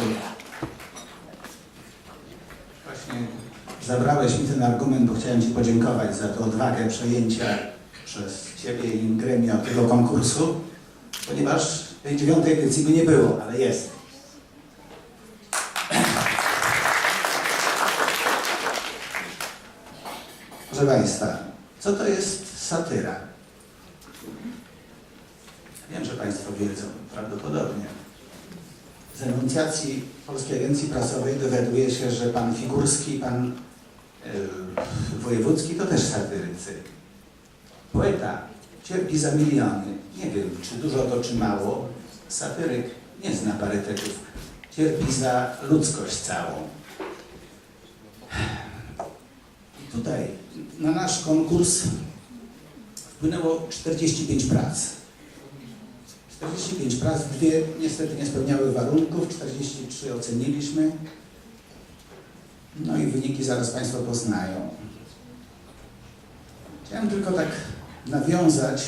Dziękuję. Właśnie zabrałeś mi ten argument, bo chciałem Ci podziękować za tę odwagę przejęcia przez Ciebie i gremio tego konkursu, ponieważ tej dziewiątej edycji by nie było, ale jest. Proszę Państwa, co to jest satyra? Wiem, że Państwo wiedzą, prawdopodobnie. Z enuncjacji Polskiej Agencji Prasowej dowiaduje się, że pan Figurski, pan e, Wojewódzki to też satyrycy. Poeta cierpi za miliony. Nie wiem, czy dużo to, czy mało. Satyryk nie zna parytetów. Cierpi za ludzkość całą. I tutaj na nasz konkurs wpłynęło 45 prac. 45 prac, dwie niestety nie spełniały warunków, 43 oceniliśmy. No i wyniki zaraz Państwo poznają. Chciałem tylko tak nawiązać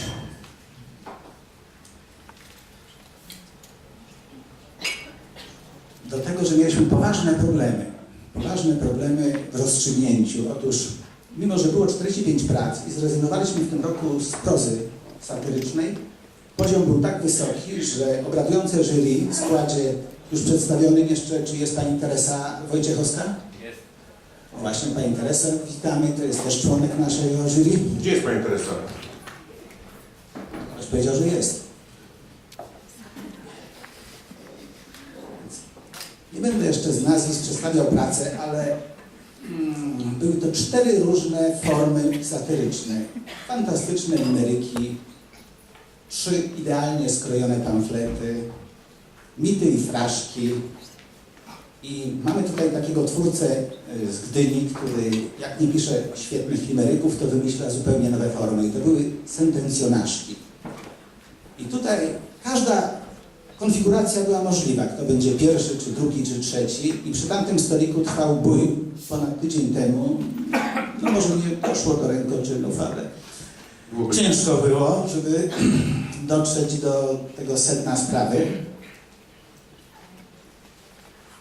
do tego, że mieliśmy poważne problemy. Poważne problemy w rozstrzygnięciu. Otóż, mimo że było 45 prac i zrezygnowaliśmy w tym roku z prozy satyrycznej, Poziom był tak wysoki, że obradujące jury w składzie już przedstawionym jeszcze, czy jest Pani Teresa Wojciechowska? Jest. O, Właśnie Pani Teresa, witamy, to jest też członek naszego jury. Gdzie jest Pani Teresa? Ktoś powiedział, że jest. Nie będę jeszcze z nazwisk przedstawiał pracę, ale mm, były to cztery różne formy satyryczne. Fantastyczne numeryki, trzy idealnie skrojone pamflety, mity i fraszki. I mamy tutaj takiego twórcę y, z Gdyni, który jak nie pisze świetnych limeryków, to wymyśla zupełnie nowe formy. I to były sentencjonaszki. I tutaj każda konfiguracja była możliwa. Kto będzie pierwszy, czy drugi, czy trzeci. I przy tamtym stoliku trwał bój ponad tydzień temu. No może nie doszło do rękoczynów, ale ciężko było, żeby dotrzeć do tego sedna sprawy.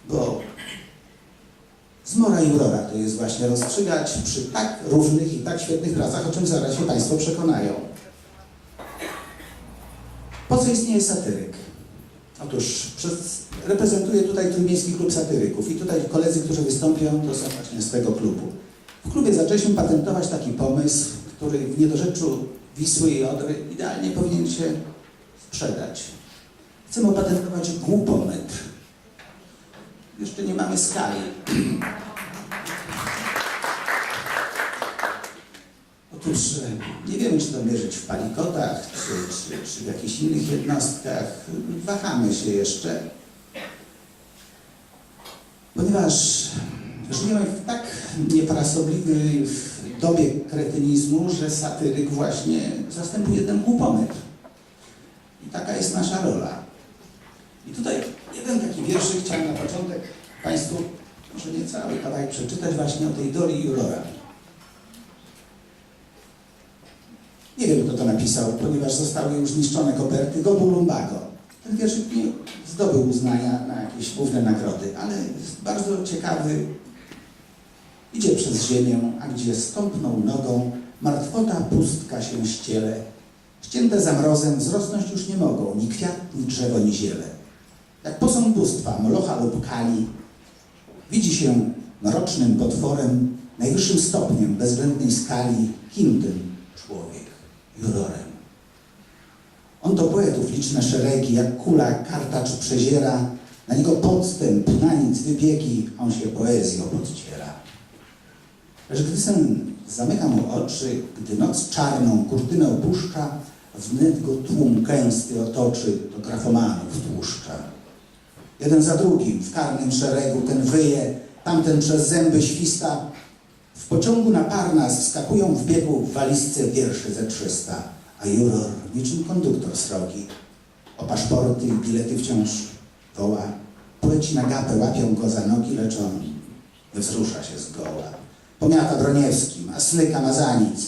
Bo zmora jurora to jest właśnie rozstrzygać przy tak różnych i tak świetnych pracach, o czym zaraz się Państwo przekonają. Po co istnieje satyryk? Otóż przez, reprezentuję tutaj Trójmiejski Klub Satyryków i tutaj koledzy, którzy wystąpią, to są właśnie z tego klubu. W klubie zaczęliśmy patentować taki pomysł, który w niedorzeczu Wisły i Odry idealnie powinien się sprzedać. Chcemy opatentować głupometr. Jeszcze nie mamy skali. Otóż e, nie wiemy, czy to mierzyć w palikotach, czy, czy, czy w jakichś innych jednostkach. Wahamy się jeszcze. Ponieważ żyjemy w tak nieparasobliwej w dobie kretynizmu, że satyryk właśnie zastępuje ten głupometr. I taka jest nasza rola. I tutaj jeden taki wierszyk chciałem na początek Państwu, może nie cały kawałek przeczytać właśnie o tej doli jurora. Nie wiem, kto to napisał, ponieważ zostały już zniszczone koperty Gobu Lumbago. Ten wierszyk nie zdobył uznania na jakieś główne nagrody, ale jest bardzo ciekawy. Idzie przez ziemię, a gdzie stąpną nogą, martwota pustka się ściele. Ścięte zamrozem wzrosnąć już nie mogą, ni kwiat, ni drzewo, ni ziele. Jak posąg bóstwa, molocha lub kali, widzi się mrocznym potworem, najwyższym stopniem bezwzględnej skali, kim ten człowiek, jurorem. On do poetów liczne szeregi, jak kula kartacz przeziera, na niego podstęp, na nic wybiegi, on się poezją podciera. Lecz gdy sen zamyka mu oczy, gdy noc czarną kurtynę opuszcza, wnet go tłum gęsty otoczy, do grafomanów tłuszcza. Jeden za drugim w karnym szeregu ten wyje, tamten przez zęby śwista. W pociągu na Parnas wskakują w biegu walizce wierszy ze 300, a juror niczym konduktor srogi. O paszporty i bilety wciąż woła. Poeci na gapę łapią go za nogi, lecz on wzrusza się zgoła. Pomiata Broniewskim, a snyka ma za nic.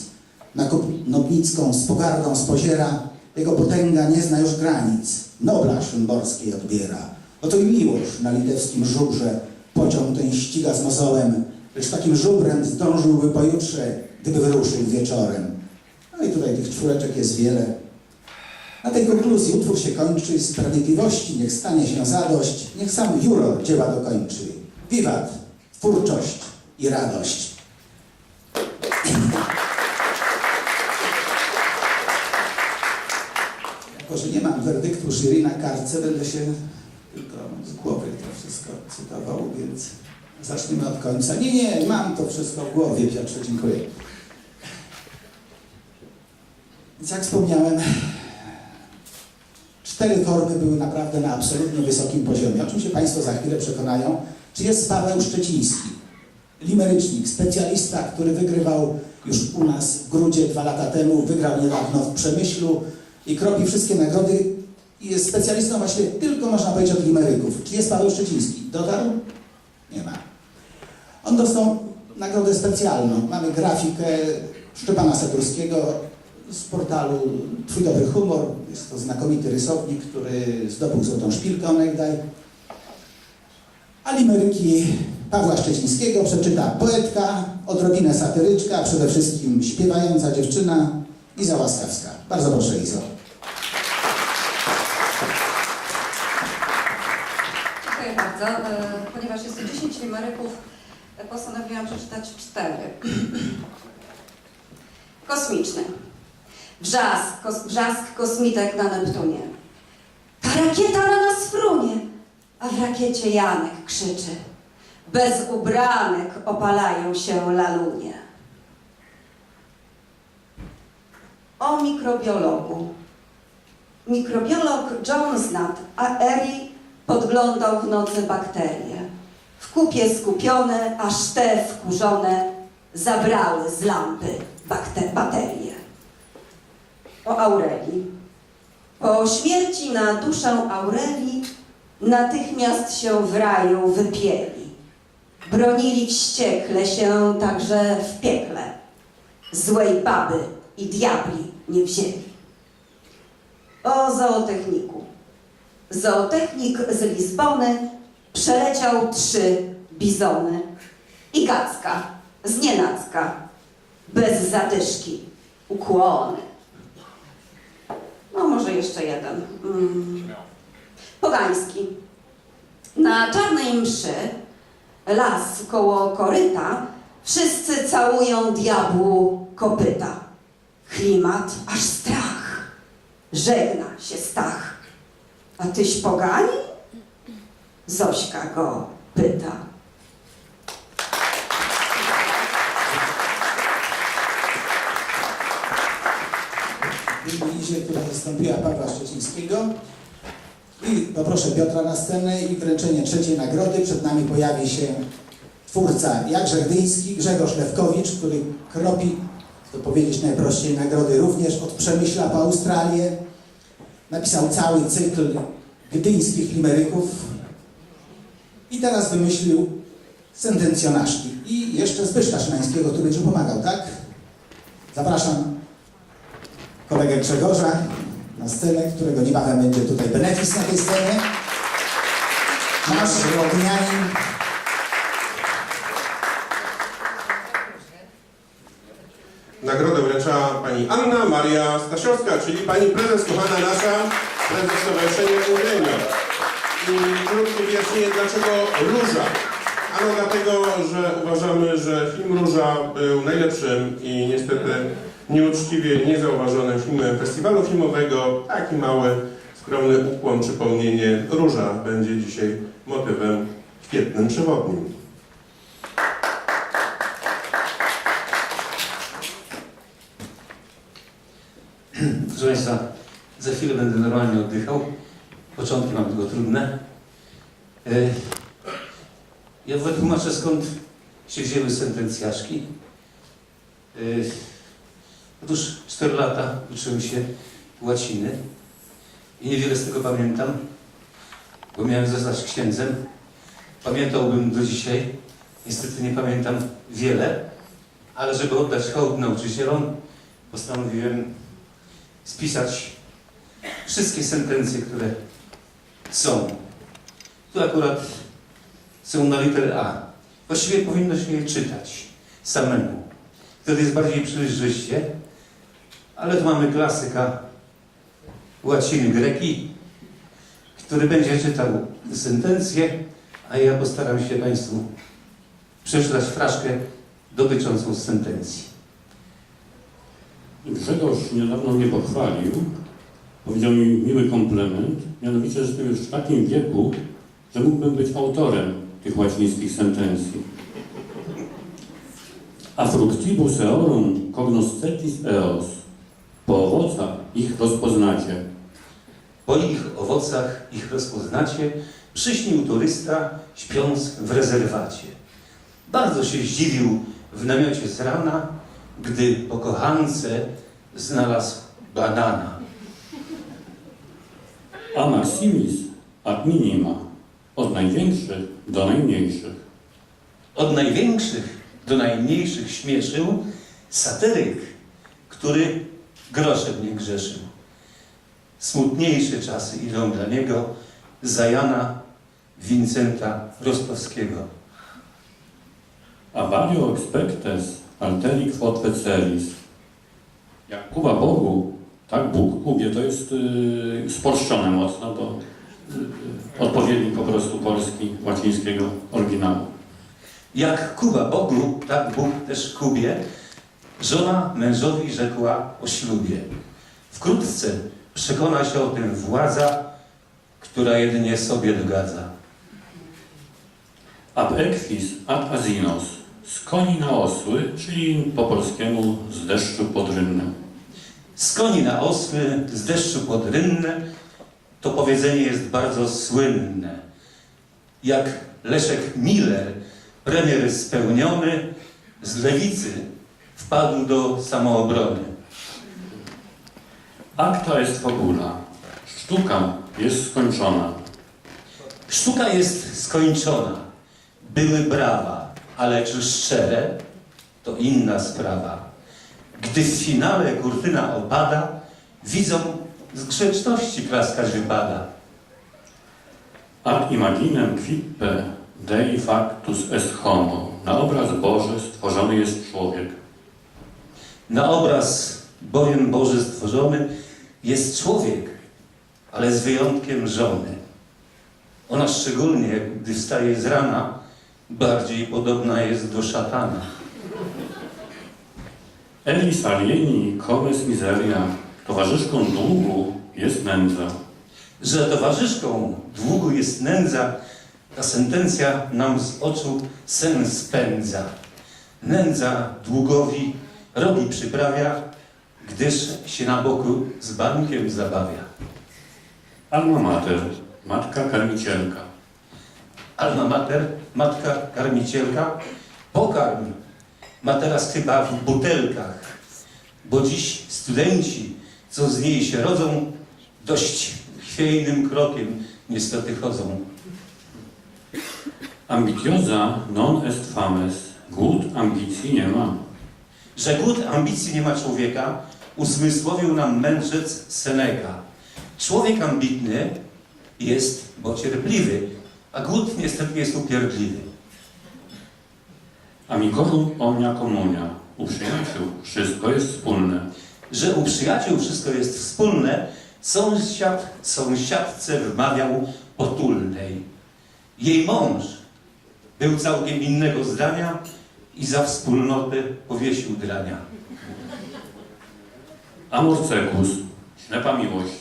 Na Nobnicką z pogardą spoziera, jego potęga nie zna już granic. Nobla Szymborskiej odbiera. Oto i Miłosz na litewskim żubrze pociąg ten ściga z mozołem, lecz takim żubrem zdążyłby pojutrze, gdyby wyruszył wieczorem. No i tutaj tych czwóreczek jest wiele. Na tej konkluzji utwór się kończy. Sprawiedliwości niech stanie się zadość, niech sam juror dzieła dokończy. Wiwat, twórczość i radość. Jako, że nie mam werdyktu jury na kartce, będę się tylko z głowy to wszystko cytował, więc zaczniemy od końca. Nie, nie, mam to wszystko w głowie, Piotrze, dziękuję. Więc jak wspomniałem, cztery formy były naprawdę na absolutnie wysokim poziomie. O czym się Państwo za chwilę przekonają, czy jest Paweł Szczeciński, limerycznik, specjalista, który wygrywał już u nas w Grudzie dwa lata temu, wygrał niedawno w Przemyślu i kropi wszystkie nagrody i jest specjalistą właśnie tylko, można powiedzieć, od limeryków. Czy jest Paweł Szczeciński? Dotarł? Nie ma. On dostał nagrodę specjalną. Mamy grafikę Szczepana Sadurskiego z portalu Twój Dobry Humor. Jest to znakomity rysownik, który zdobył złotą szpilkę onegdaj. A limeryki Pawła Szczecińskiego przeczyta poetka, odrobinę satyryczka, przede wszystkim śpiewająca dziewczyna Iza Łaskawska. Bardzo proszę Izo. E, Ponieważ jest to 10 limeryków, e, postanowiłam przeczytać cztery. Kosmiczny. Wrzask, kos, wrzask kosmitek na Neptunie. Ta rakieta na nas frunie, a w rakiecie Janek krzyczy. Bez ubranek opalają się lalunie. O mikrobiologu. Mikrobiolog John Snat Eri podglądał w nocy bakterie. W kupie skupione, aż te wkurzone zabrały z lampy baterie. O Aurelii. Po śmierci na duszę Aurelii natychmiast się w raju wypieli. Bronili wściekle się także w piekle. Złej baby i diabli nie wzięli. O zootechniku. Zootechnik z Lizbony przeleciał trzy bizony i Gacka z nienacka, bez zadyszki, ukłony. No może jeszcze jeden. Mm. Pogański. Na czarnej mszy, las koło koryta, wszyscy całują diabłu kopyta. Klimat aż strach. Żegna się Stach. A tyś pogani? Zośka go pyta. Izie, która zastąpiła Pawła Szczecińskiego. I poproszę Piotra na scenę i wręczenie trzeciej nagrody. Przed nami pojawi się twórca Jakże Gdyński, Grzegorz Lewkowicz, który kropi, to powiedzieć najprościej, nagrody również od Przemyśla po Australię. Napisał cały cykl gdyńskich limeryków i teraz wymyślił sentencjonaszki. I jeszcze Zbyszka Szymańskiego, który będzie pomagał, tak? Zapraszam kolegę Grzegorza na scenę, którego niebawem będzie tutaj benefis na tej scenie. Nasz ognianin. Nagrodę wręcza pani Anna Maria Stasiowska, czyli pani prezes, kochana nasza, prezes Stowarzyszenia. I krótkie wyjaśnienie, dlaczego Róża. Ano dlatego, że uważamy, że film Róża był najlepszym i niestety nieuczciwie niezauważonym filmem festiwalu filmowego. Taki mały, skromny ukłon, przypomnienie. Róża będzie dzisiaj motywem świetnym przewodnim. Proszę Państwa, za chwilę będę normalnie oddychał. Początki mam tylko trudne. E, Ja wytłumaczę skąd się wzięły sentencjaszki. E, Otóż 4 lata uczyłem się łaciny i niewiele z tego pamiętam, bo miałem zostać księdzem. Pamiętałbym do dzisiaj. Niestety nie pamiętam wiele, ale żeby oddać hołd nauczycielom, postanowiłem spisać wszystkie sentencje, które są. Tu akurat są na literę A. Właściwie powinno się je czytać samemu. Wtedy jest bardziej przejrzyście, ale tu mamy klasyka łaciny greki, który będzie czytał sentencję, a ja postaram się Państwu przeczytać fraszkę dotyczącą sentencji. Grzegorz niedawno mnie pochwalił, powiedział mi miły komplement, mianowicie, że jestem już w takim wieku, że mógłbym być autorem tych łacińskich sentencji. A fructibus eorum cognoscetis eos. Po owocach ich rozpoznacie. Po ich owocach ich rozpoznacie, przyśnił turysta, śpiąc w rezerwacie. Bardzo się zdziwił w namiocie z rana, gdy po kochance znalazł banana. A maximis ad minima. Od największych do najmniejszych. Od największych do najmniejszych śmieszył satyryk, który groszem nie grzeszył. Smutniejsze czasy idą dla niego za Jana Wincenta Rostowskiego. A vario expectes alteri quod veceris. Jak Kuba Bogu, tak Bóg Kubie, to jest yy, spolszczone mocno, to yy, odpowiednik po prostu polski, łacińskiego oryginału. Jak Kuba Bogu, tak Bóg też Kubie, żona mężowi rzekła o ślubie. Wkrótce przekona się o tym władza, która jedynie sobie dogadza. Ab equis ad asinos, z koni na osły, czyli po polskiemu z deszczu pod rynnem. Z koni na osły, z deszczu pod rynne, to powiedzenie jest bardzo słynne. Jak Leszek Miller, premier spełniony, z lewicy wpadł do samoobrony. Acta est fabula. Sztuka jest skończona. Sztuka jest skończona. Były brawa, ale czy szczere, to inna sprawa. Gdy w finale kurtyna opada, widzą z grzeczności klaskać wypada. Ad imaginem quippe Dei factus est homo. Na obraz Boży stworzony jest człowiek. Na obraz bowiem Boży stworzony jest człowiek, ale z wyjątkiem żony. Ona szczególnie, gdy wstaje z rana, bardziej podobna jest do szatana. Elis alieni comes miseria. Towarzyszką długu jest nędza. Że towarzyszką długu jest nędza, ta sentencja nam z oczu sen spędza. Nędza długowi rogi przyprawia, gdyż się na boku z bankiem zabawia. Alma mater, matka karmicielka. Alma mater, matka karmicielka, pokarm ma teraz chyba w butelkach, bo dziś studenci, co z niej się rodzą, dość chwiejnym krokiem niestety chodzą. Ambitioza non est fames. Głód ambicji nie ma. Że głód ambicji nie ma człowieka, uzmysłowił nam mędrzec Seneca. Człowiek ambitny jest, bo cierpliwy, a głód niestety jest upierdliwy. Amicorum omnia communia. U przyjaciół wszystko jest wspólne. Że u przyjaciół wszystko jest wspólne, sąsiad sąsiadce wmawiał potulnej. Jej mąż był całkiem innego zdania i za wspólnotę powiesił drania. Amor secus. Ślepa miłość.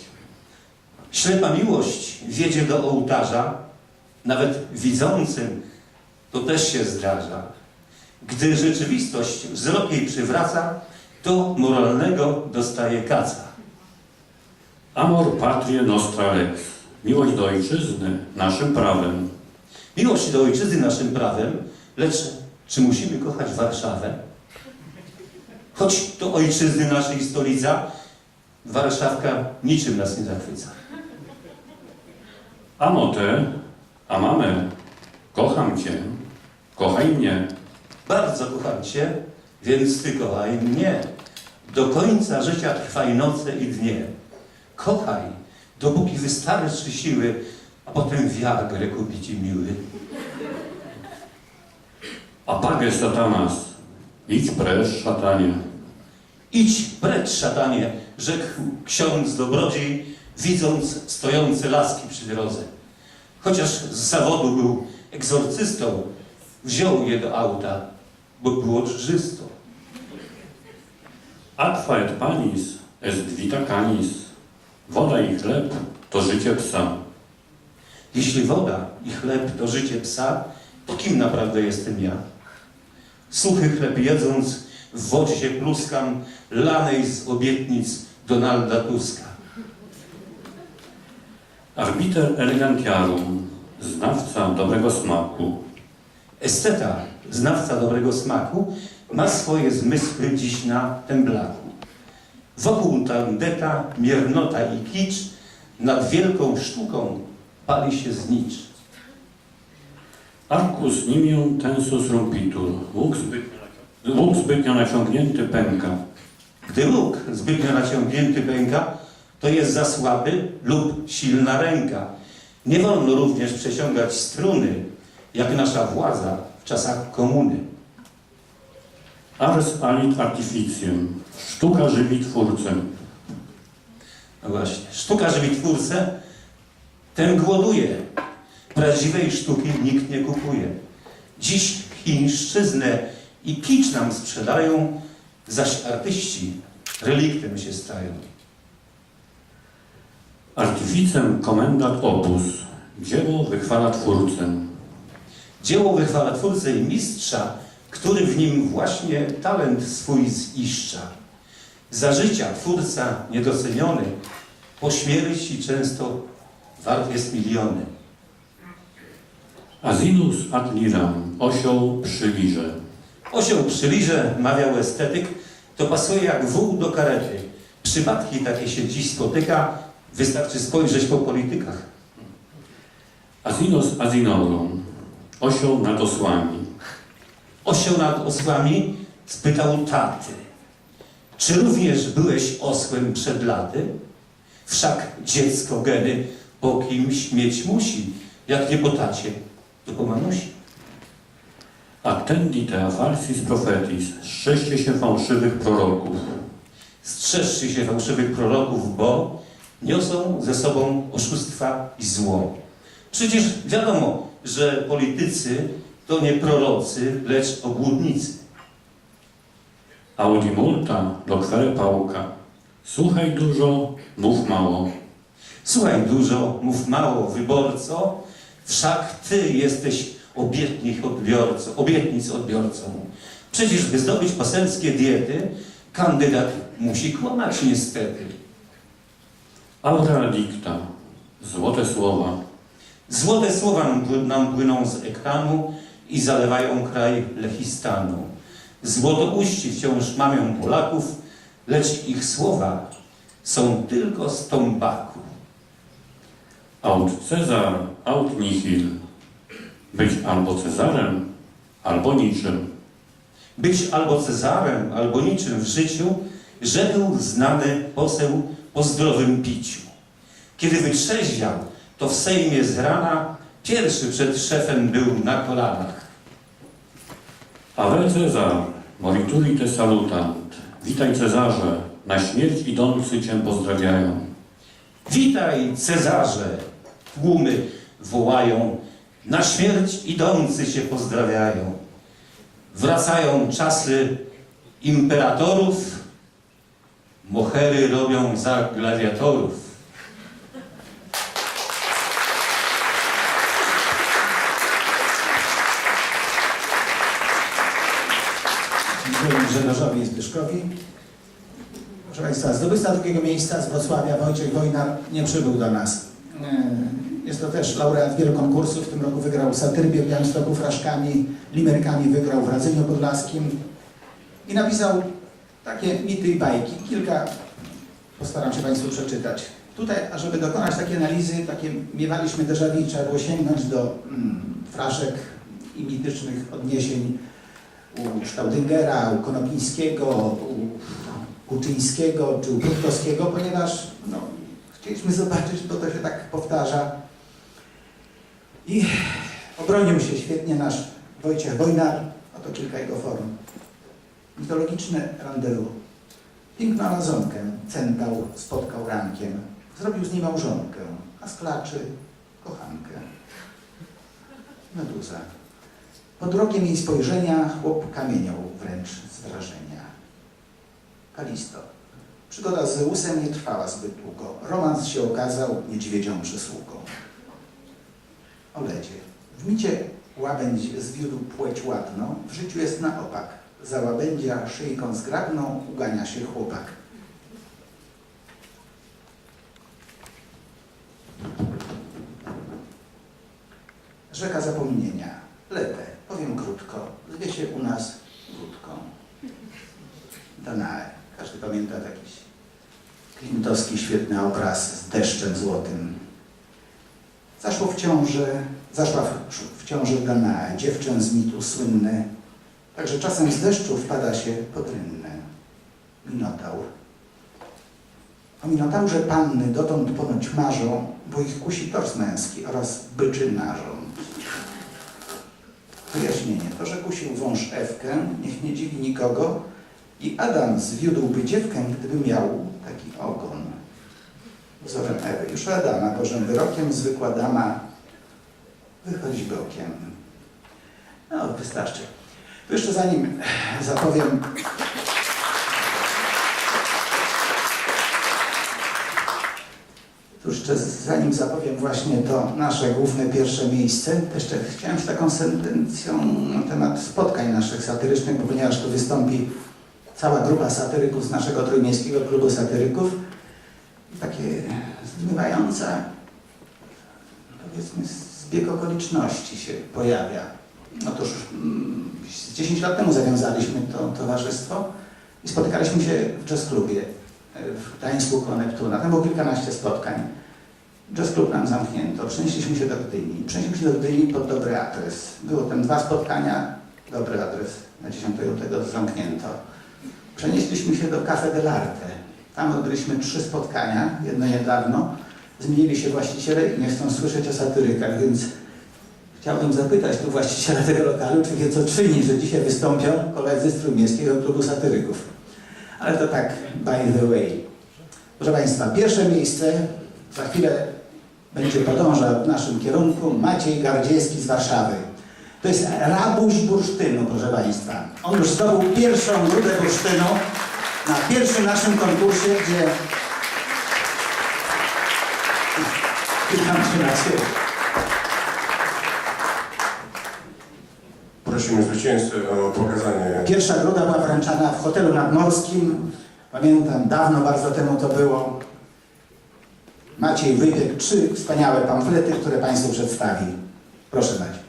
Ślepa miłość wiedzie do ołtarza, nawet widzącym to też się zdarza. Gdy rzeczywistość wzrok jej przywraca, to moralnego dostaje kaca. Amor patrie nostra lex. Miłość do ojczyzny naszym prawem. Miłość do ojczyzny naszym prawem, lecz czy musimy kochać Warszawę? Choć to ojczyzny naszej stolica, Warszawka niczym nas nie zachwyca. Amo te, amame, kocham cię, kochaj mnie. Bardzo kocham Cię, więc Ty kochaj mnie. Do końca życia trwaj noce i dnie. Kochaj, dopóki wystarczy siły, a potem wiagrę kupicie miły. Apage satanas, idź precz, szatanie. Idź precz, szatanie, rzekł ksiądz dobrodziej, widząc stojące laski przy drodze. Chociaż z zawodu był egzorcystą, wziął je do auta, bo było drżysto. Aqua et panis est vita canis. Woda i chleb to życie psa. Jeśli woda i chleb to życie psa, to kim naprawdę jestem ja? Suchy chleb jedząc, w wodzie się pluskam, lanej z obietnic Donalda Tuska. Arbiter elegantiarum, znawca dobrego smaku. Esteta, znawca dobrego smaku, ma swoje zmysły dziś na temblaku. Wokół tandeta, miernota i kicz, nad wielką sztuką pali się znicz. Arcus nimium tensus rumpitur. Łuk zbytnio, łuk zbytnio naciągnięty pęka. Gdy łuk zbytnio naciągnięty pęka, to jest za słaby lub silna ręka. Nie wolno również przeciągać struny, jak nasza władza w czasach komuny. Ars alit artificiem. Sztuka żywi twórcę. No właśnie, sztuka żywi twórcę, ten głoduje. Prawdziwej sztuki nikt nie kupuje. Dziś chińszczyznę i kicz nam sprzedają, zaś artyści reliktem się stają. Artificem komendat opus. Dzieło wychwala twórcę. Dzieło wychwala twórcę i mistrza, który w nim właśnie talent swój ziszcza. Za życia twórca niedoceniony, po śmierci często wart jest miliony. Asinus ad liram. Osioł przy lirze. Osioł przy lirze, mawiał estetyk, to pasuje jak wół do karety. Przypadki takie się dziś spotyka, wystarczy spojrzeć po politykach. Asinus asinorum. Osioł nad osłami. Osioł nad osłami spytał taty. Czy również byłeś osłem przed laty? Wszak dziecko geny po kimś mieć musi, jak nie po tacie, to po mamusi. Attendite a falsis prophetis. Strzeżcie się fałszywych proroków. Strzeżcie się fałszywych proroków, bo niosą ze sobą oszustwa i zło. Przecież wiadomo, że politycy to nie prorocy, lecz obłudnicy. Audi multa loquere pauca. Słuchaj dużo, mów mało. Słuchaj dużo, mów mało, wyborco, wszak ty jesteś obietnych odbiorcą, obietnic odbiorcą. Przecież, by zdobyć poselskie diety, kandydat musi kłamać niestety. Aura dicta. Złote słowa. Złote słowa nam pły- nam płyną z ekranu i zalewają kraj Lechistanu. Złotouści wciąż mamią Polaków, lecz ich słowa są tylko z tombaku. Aut Cezar, aut nihil. Być albo Cezarem, albo niczym. Być albo Cezarem, albo niczym w życiu, rzekł znany poseł po zdrowym piciu. Kiedy wytrzeźwiał, to w Sejmie z rana pierwszy przed szefem był na kolanach. Ave Cezar, morituri te salutant. Witaj Cezarze, na śmierć idący cię pozdrawiają. Witaj, Cezarze! Tłumy wołają, na śmierć idący się pozdrawiają. Wracają czasy imperatorów, mohery robią za gladiatorów. Grzegorzowi Zbyszkowi. Proszę Państwa, zdobywca drugiego miejsca z Wrocławia, Wojciech Wojnar, nie przybył do nas. E, Jest to też laureat wielu konkursów. W tym roku wygrał Satyrbię w Białymstoku fraszkami, limerkami wygrał w Radzyniu Podlaskim i napisał takie mity i bajki. Kilka postaram się Państwu przeczytać. Tutaj, ażeby dokonać takiej analizy, takie miewaliśmy déjà vu, trzeba było sięgnąć do mm, fraszek i mitycznych odniesień u Staudingera, u Konopińskiego, u Kuczyńskiego czy u Prutkowskiego, ponieważ no, chcieliśmy zobaczyć, bo to się tak powtarza, I obronił się świetnie nasz Wojciech Wojnar, oto kilka jego form. Mitologiczne rendezvous. Piękną Amazonkę centał spotkał rankiem. Zrobił z niej małżonkę, a z klaczy kochankę. Meduza. Pod rokiem jej spojrzenia chłop kamieniał wręcz z wrażenia. Kalisto. Przygoda z Zeusem nie trwała zbyt długo. Romans się okazał niedźwiedzią przysługą. O ledzie. W micie łabędź zwiódł płeć ładną, w życiu jest na opak. Za łabędzia szyjką zgrabną ugania się chłopak. Rzeka zapomnienia. Lepę, powiem krótko, zwie się u nas wódką. Danae. Każdy pamięta taki klimtowski świetny obraz z deszczem złotym. Zaszło w ciąży, zaszła w, w ciąży Danae, dziewczę z mitu słynny. Także czasem z deszczu wpada się pod rynnę. Minotaur. O Minotaurze panny dotąd ponoć marzą, bo ich kusi tors męski oraz byczy narząd. Wyjaśnienie. To, że kusił wąż Ewkę, niech nie dziwi nikogo i Adam zwiódłby dziewkę, gdyby miał taki ogon. Wzorem Ewy. Już Adama Bożym wyrokiem zwykła dama wychodzi bokiem. No, wystarczy. To jeszcze zanim zapowiem jeszcze zanim zapowiem właśnie to nasze główne pierwsze miejsce, jeszcze chciałem z taką sentencją na temat spotkań naszych satyrycznych, bo ponieważ tu wystąpi cała grupa satyryków z naszego Trójmiejskiego Klubu Satyryków, takie zmywająca, powiedzmy, zbieg okoliczności się pojawia. Otóż mm, z 10 lat temu zawiązaliśmy to towarzystwo i spotykaliśmy się w jazz klubie w Gdańsku koło Neptuna. Tam było kilkanaście spotkań. Jazz klub nam zamknięto. Przenieśliśmy się do Gdyni. Przenieśliśmy się do Gdyni pod dobry adres. Było tam dwa spotkania, dobry adres. Na 10 lutego zamknięto. Przenieśliśmy się do Cafe dell'Arte. Tam odbyliśmy trzy spotkania, jedno niedawno. Zmienili się właściciele i nie chcą słyszeć o satyrykach, więc chciałbym zapytać tu właściciela tego lokalu, czy wie co czyni, że dzisiaj wystąpią koledzy z Trójmiejskiego Klubu Satyryków. Ale to tak by the way. Proszę Państwa, pierwsze miejsce za chwilę będzie podążał w naszym kierunku Maciej Gardziejski z Warszawy. To jest rabuś bursztynu, proszę Państwa. On już zdobył pierwszą grudę bursztynu na pierwszym naszym konkursie, gdzie... Witam Cię Maciej. O pokazanie Pierwsza gruda była wręczana w hotelu nadmorskim. Pamiętam, dawno bardzo temu to było. Maciej wypiekł trzy wspaniałe pamflety, które Państwu przedstawi. Proszę Maciej.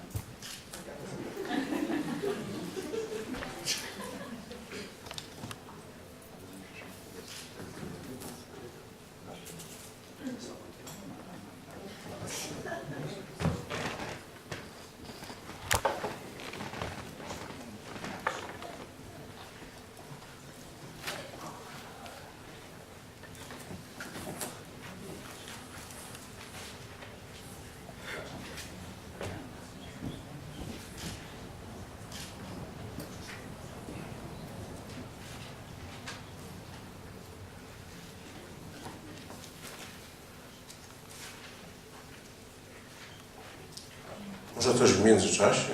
Może coś w międzyczasie?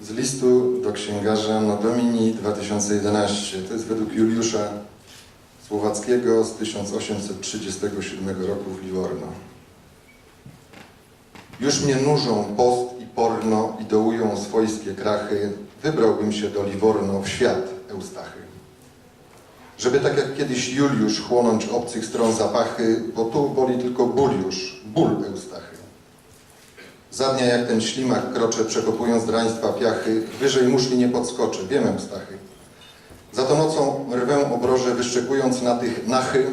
Z listu do księgarza na Domini 2011. To jest według Juliusza Słowackiego z 1837 roku w Livorno. Już mnie nużą post porno i dołują swojskie krachy. Wybrałbym się do Livorno w świat Eustachy. Żeby tak jak kiedyś Juliusz chłonąć obcych stron zapachy, bo tu boli tylko już, ból Eustachy. Za dnia jak ten ślimak kroczę, przekopując draństwa piachy, wyżej muszli nie podskoczę, wiem Eustachy. Za to nocą rwę obroże, wyszczekując na tych nachy.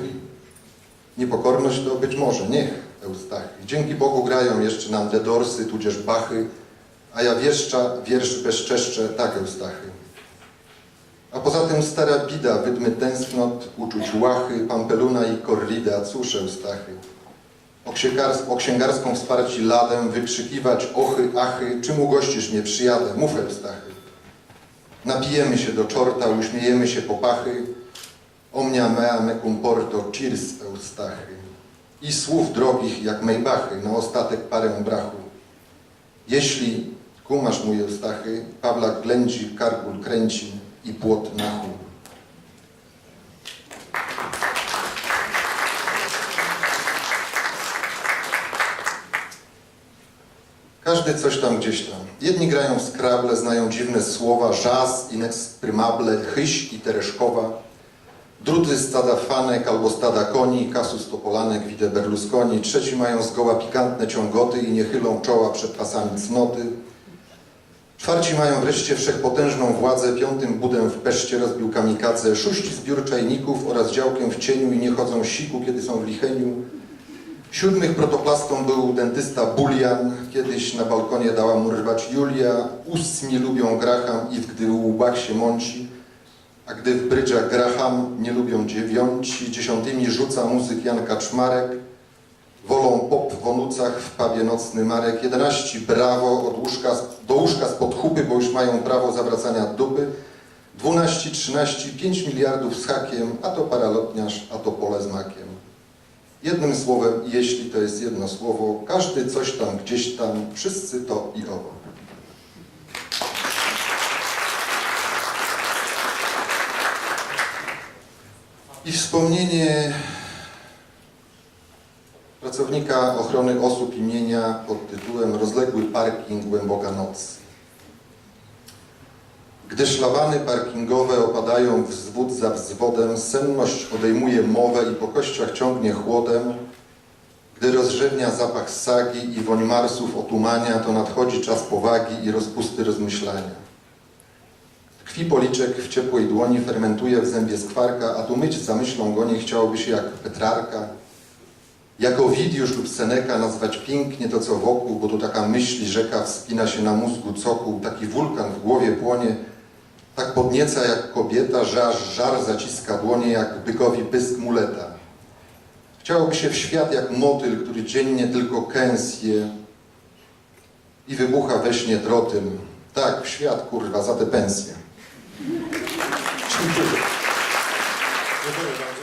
Niepokorność to być może, niech. Eustachy. Dzięki Bogu grają jeszcze nam The Dorsy, tudzież Bachy, a ja wieszcza, wiersz bezczeszczę, tak Eustachy. A poza tym stara bida, wydmy tęsknot, uczuć łachy, pampeluna i korrida, cóż Eustachy. O, księgars- o księgarską wsparci ladem wykrzykiwać ochy, achy, czym ugościsz mnie, przyjadę, mów Eustachy. Napijemy się do czorta, uśmiejemy się po pachy, omnia mea mecum porto, cheers Eustachy. I słów drogich jak Maybachy, na ostatek parę brachu. Jeśli kumasz mój Eustachy, Pawlak ględzi, karkul kręci i płot na chuj. Każdy coś tam gdzieś tam. Jedni grają w Scrabble, znają dziwne słowa, jazz, inexprimable, chyś i tereszkowa. Druty stada fanek albo stada koni, kasus topolanek, widzę Berlusconi. Trzeci mają zgoła pikantne ciągoty i nie chylą czoła przed pasami cnoty. Czwarci mają wreszcie wszechpotężną władzę, piątym budem w peszcie rozbił kamikadze, szóści zbiór czajników oraz działkę w cieniu i nie chodzą siku, kiedy są w licheniu. Siódmych protoplastą był dentysta Bulian, kiedyś na balkonie dała mu rwać Julia. Ósmi lubią Graham i gdy łbach się mąci, a gdy w brydżach Graham nie lubią dziewiąci. Dziesiątymi rzuca muzyk Jan Kaczmarek. Wolą pop w onucach w pubie nocny Marek. Jedenaści brawo od łóżka, do łóżka spod chupy, bo już mają prawo zawracania dupy. Dwunaści, trzynaści, pięć miliardów z hakiem, a to paralotniarz, a to pole z makiem. Jednym słowem, jeśli to jest jedno słowo, każdy coś tam, gdzieś tam, wszyscy to i owo. I wspomnienie pracownika ochrony osób imienia pod tytułem Rozległy parking, głęboka noc. Gdy szlabany parkingowe opadają wzwód za wzwodem, senność odejmuje mowę i po kościach ciągnie chłodem. Gdy rozrzewnia zapach sagi i woń marsów otumania, to nadchodzi czas powagi i rozpusty rozmyślania. Tkwi policzek w ciepłej dłoni, fermentuje w zębie skwarka, a tu myć za myślą go nie chciałoby się jak Petrarka. Jak Owidiusz lub Seneka nazwać pięknie to, co wokół, bo tu taka myśl rzeka wspina się na mózgu cokół, taki wulkan w głowie płonie, tak podnieca jak kobieta, że aż żar zaciska dłonie, jak bykowi pysk muleta. Chciałoby się w świat jak motyl, który dziennie tylko kęsje i wybucha we śnie trotyl. Tak, w świat, kurwa, za te pensje. Dziękuję bardzo.